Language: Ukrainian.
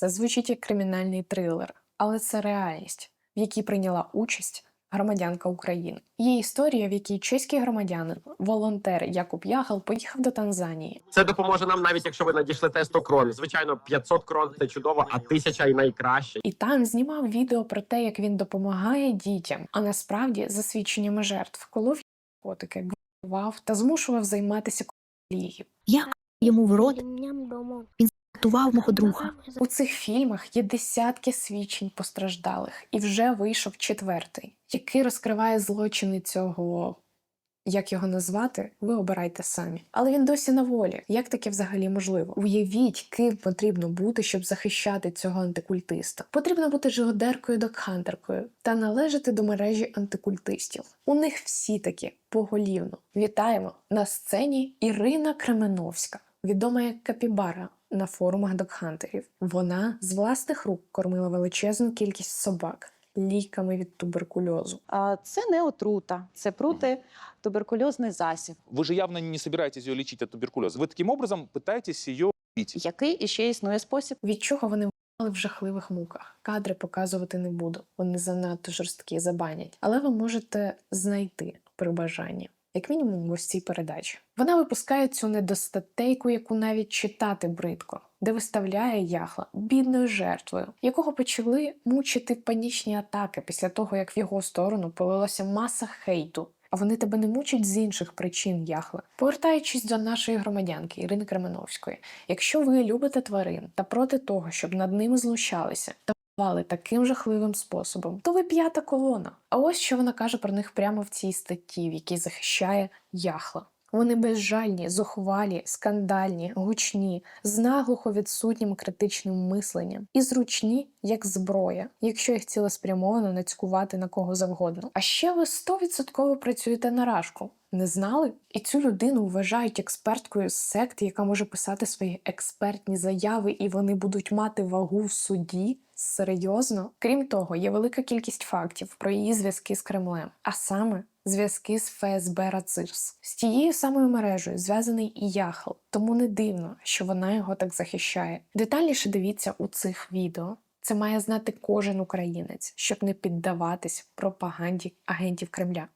Це звучить як кримінальний трилер, але це реальність, в якій прийняла участь громадянка України. Є історія, в якій чеський громадянин, волонтер Якуб Ягал поїхав до Танзанії. Це допоможе нам, навіть якщо ви надішлете 100 крон. Звичайно, 500 крон це чудово, а тисяча і найкраще. І там знімав відео про те, як він допомагає дітям, а насправді, за свідченнями жертв, колов котики, гвалтував та змушував займатися лігів. Я йому в рот Ням-ням готував мого друга. У цих фільмах є десятки свідчень постраждалих, і вже вийшов четвертий, який розкриває злочини цього. Як його назвати, ви обирайте самі. Але він досі на волі. Як таке взагалі можливо? Уявіть, ким потрібно бути, щоб захищати цього антикультиста. Потрібно бути жогодеркою докхантеркою та належати до мережі антикультистів. У них всі такі поголівно. Вітаємо на сцені Ірина Кременовська, відома як Капібара на форумах докхантерів. Вона з власних рук кормила величезну кількість собак ліками від туберкульозу. А, Це не отрута, це протитуберкульозний засіб, Вы же явно не собираетесь ее лечить от туберкулеза. Вы таким образом пытаетесь ее убить. який іще існує спосіб. Від чого вони вмирали в жахливих муках. Кадри показувати не буду, вони занадто жорсткі, забанять. Але ви можете знайти при бажанні. Як мінімум ось цій передачі. Вона випускає цю недостатейку, яку навіть читати бридко, де виставляє яхла бідною жертвою, якого почали мучити панічні атаки після того, як в його сторону полилася маса хейту. А вони тебе не мучать з інших причин, яхла. Повертаючись до нашої громадянки Ірини Кременовської, якщо ви любите тварин та проти того, щоб над ними знущалися вбивали таким жахливим способом, то ви п'ята колона. А ось що вона каже про них прямо в цій статті, в якій захищає яхла. Вони безжальні, зухвалі, скандальні, гучні, з наглухо відсутнім критичним мисленням і зручні, як зброя, якщо їх цілеспрямовано нацькувати на кого завгодно. А ще ви 100% працюєте на рашку. Не знали? І цю людину вважають експерткою з секти, яка може писати свої експертні заяви, і вони будуть мати вагу в суді. Серйозно? Крім того, є велика кількість фактів про її зв'язки з Кремлем, а саме зв'язки з ФСБ Рацирс. З тією самою мережею зв'язаний і Яхл, тому не дивно, що вона його так захищає. Детальніше дивіться у цих відео. Це має знати кожен українець, щоб не піддаватись пропаганді агентів Кремля.